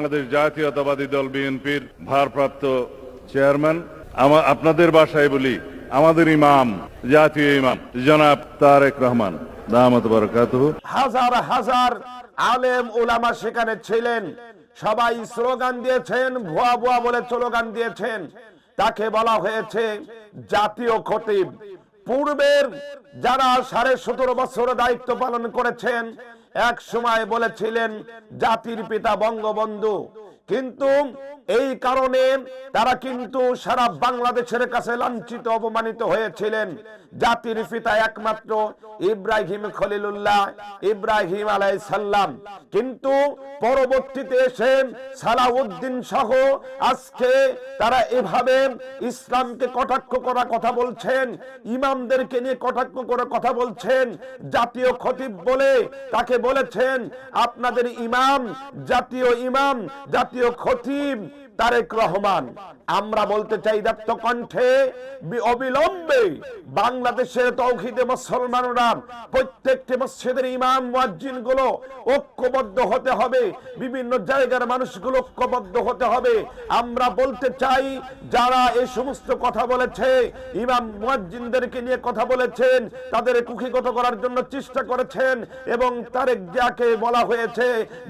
বাংলাদেশ জাতীয়তাবাদী দল বিএনপির ভারপ্রাপ্ত চেয়ারম্যান। আমা- আপনাদের বাসায় বলি, আমাদের ইমাম, জাতীয় ইমাম, জনাব তারেক রহমান। হাজার হাজার আলেম ওলামা সেখানে ছিলেন। সবাই স্লোগান দিয়েছেন, ভুয়া ভুয়া বলে স্লোগান দিয়েছেন। তাকে বলা হয়েছে জাতীয় খতিব। পূর্বের যারা সাড়ে সতেরো বছর দায়িত্ব পালন করেছেন এক সময় বলেছিলেন জাতির পিতা বঙ্গবন্ধু। কিন্তু এই কারণে তারা কিন্তু সারা বাংলাদেশের কাছে লাঞ্ছিত, অপমানিত হয়েছিলেন। জাতির পিতা একমাত্র ইব্রাহিম খলিলুল্লাহ, ইব্রাহিম আলাই সাল্লাম কিন্তু পরবর্তীতে এসে সালাউদ্দিন সহ আজকে তারা এভাবে ইসলামকে কটাক্ষ করা কথা বলছেন, ইমামদেরকে নিয়ে কটাক্ষ করে কথা বলছেন, জাতীয় খতিব বলে তাকে বলেছেন, আপনাদের ইমাম, জাতীয় ইমাম, জাতীয় খতিব তারেক রহমান। আমরা বলতে চাই দত্ত কণ্ঠে অবিলম্বে বাংলাদেশের তৌহিদে মুসলমানরা প্রত্যেকটি মসজিদের ইমাম মুয়াজ্জিনগুলো ঐক্যবদ্ধ হতে হবে, বিভিন্ন জায়গার মানুষগুলো ঐক্যবদ্ধ হতে হবে। আমরা বলতে চাই, যারা এই সমস্ত কথা বলেছে, ইমাম, মুয়াজ্জিনদেরকে নিয়ে কথা বলেছেন, তাদের কুক্ষিগত করার জন্য চেষ্টা করেছেন এবং তারেক যাকে বলা হয়েছে,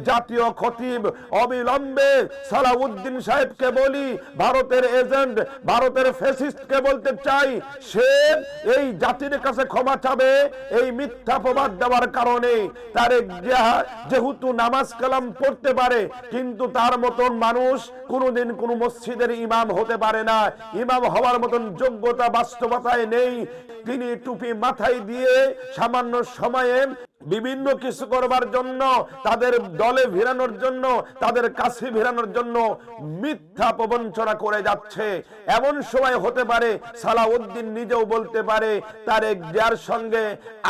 জাতীয় খতিব, অবিলম্বে সালাউদ্দিন সাহেবকে বলি ভারতের এজেন্ট, ভারতের ফেসিস্টকে বলতে চাই, সে এই জাতির কাছে ক্ষমা চাবে, এই মিথ্যা প্রবাদ দেওয়ার কারণে। জিয়া যেহেতু নামাজ কালাম পড়তে পারে, কিন্তু তার মতন মানুষ কোনোদিন কোনো মসজিদের ইমাম হতে পারে না। ইমাম হওয়ার মতন যোগ্যতা বাস্তবতায় নেই। তিনি টুপি মাথায় দিয়ে সামান্য সময়ে বিভিন্ন কিছু করবার জন্য, তাদের দলে ভিড়ানোর জন্য, তাদের কাছে ভিড়ানোর জন্য মিথ্যা প্রবঞ্চনা করে যাচ্ছে। এমন সময় হতে পারে, সালাউদ্দিন নিজেও বলতে পারে তার এক যার সঙ্গে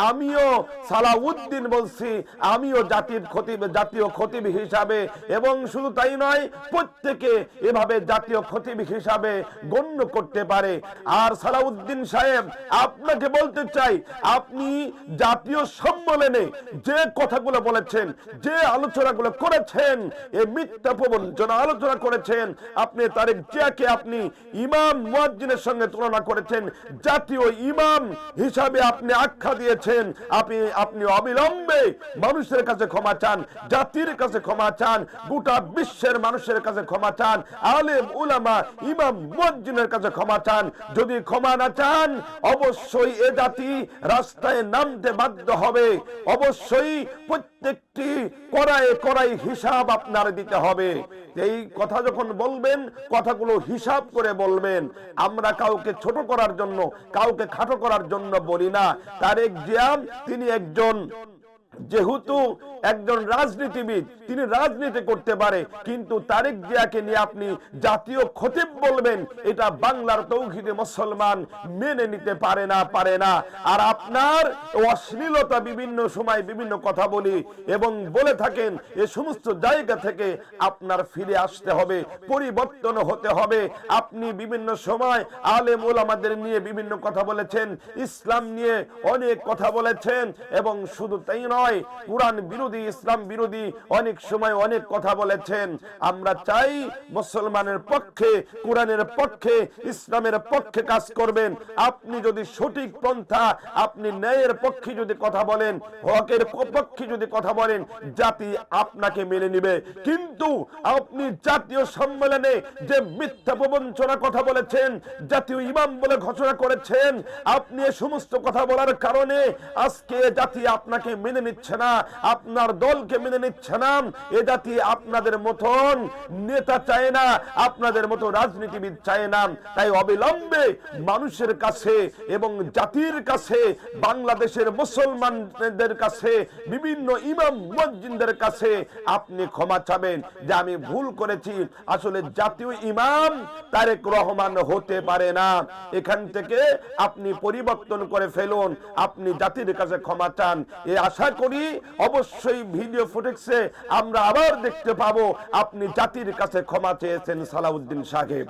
আমিও সালাউদ্দিন বলছি, আমিও জাতির খতিব জাতীয় খতিব হিসাবে, এবং শুধু তাই নয়, প্রত্যেকে এভাবে জাতীয় খতিব হিসাবে গণ্য করতে পারে। আর সালাউদ্দিন সাহেব, আপনাকে বলতে চাই, আপনি জাতীয় সম্মেলনে যে কথাগুলো বলেছেন, যে আলোচনাগুলো করেছেন এই মিথ্যা প্রবঞ্চনা আলোচনা করেছেন, আপনি তারেক জিয়াকে আপনি ইমাম মুয়াজ্জিনের সঙ্গে তুলনা করেছেন, জাতীয় ইমাম হিসাবে আপনি আখ্যা দিয়েছেন, আপনি আপনি অবিলম্বে মানুষের কাছে ক্ষমা চান, জাতির কাছে ক্ষমা চান, গোটা বিশ্বের মানুষের কাছে ক্ষমা চান, আলেম, উলামা, ইমাম মুয়াজ্জিনের কাছে ক্ষমা চান। যদি ক্ষমা না চান, অবশ্যই এ জাতি রাস্তায় নামতে বাধ্য হবে। অবশ্যই প্রত্যেকটি করায় করায় হিসাব আপনার দিতে হবে। এই কথা যখন বলবেন, কথাগুলো হিসাব করে বলবেন। আমরা কাউকে ছোট করার জন্য, কাউকে খাটো করার জন্য বলি না। তারেক জিয়াম তিনি একজন যেহেতু একজন রাজনীতিবিদ, তিনি রাজনীতি করতে পারে, কিন্তু তারেক জিয়াকে নিয়ে আপনি জাতীয় খতিব বলবেন, এটা বাংলার তৌহিদে মুসলমান মেনে নিতে পারে না পারে না। আর আপনার অশ্লীলতা বিভিন্ন সময় বিভিন্ন কথা বলি এবং বলে থাকেন, এ সমস্ত জায়গা থেকে আপনার ফিরে আসতে হবে, পরিবর্তন হতে হবে। আপনি বিভিন্ন সময় আলেম ওলামাদের নিয়ে বিভিন্ন কথা বলেছেন, ইসলাম নিয়ে অনেক কথা বলেছেন এবং শুধু তাই নয় কোরআন বিরোধী, ইসলাম বিরোধী অনেক সময় অনেক কথা বলেছেন। আমরা চাই মুসলমানের পক্ষে, কোরআনের পক্ষে, ইসলামের পক্ষে কাজ করবেন। আপনি যদি সঠিক পন্থা, আপনি ন্যায়ের পক্ষে যদি কথা বলেন, হকের পক্ষে যদি কথা বলেন, জাতি আপনাকে মেনে নিবে। কিন্তু আপনি জাতীয় সম্মেলনে যে মিথ্যা প্রবঞ্চনা কথা বলেছেন, জাতীয় ইমাম বলে ঘোষণা করেছেন, আপনি সমস্ত কথা বলার কারণে আজকে জাতি আপনাকে মেনে নিচ্ছে না, আপনার দলকে মেনে নিচ্ছে না, এ জাতি আপনাদের মতন নেতা চায় না, আপনাদের মতো রাজনীতিবিদ চায় না। তাই অবিলম্বে মানুষের কাছে এবং জাতির কাছে, বাংলাদেশের মুসলমানদের কাছে, বিভিন্ন ইমাম মসজিদের কাছে আপনি ক্ষমা চাবেন। যে আমি ভুল করেছি, আসলে জাতীয় ইমাম তারেক রহমান হতে পারে না। এখান থেকে আপনি পরিবর্তন করে ফেলুন, আপনি জাতির কাছে ক্ষমা চান। এ আশা করি, অবশ্যই ভিডিও ফুটেক্সে আমরা আবার দেখতে পাবো। আপনি জাতির কাছে ক্ষমা চেয়েছেন সালাউদ্দিন সাহেব।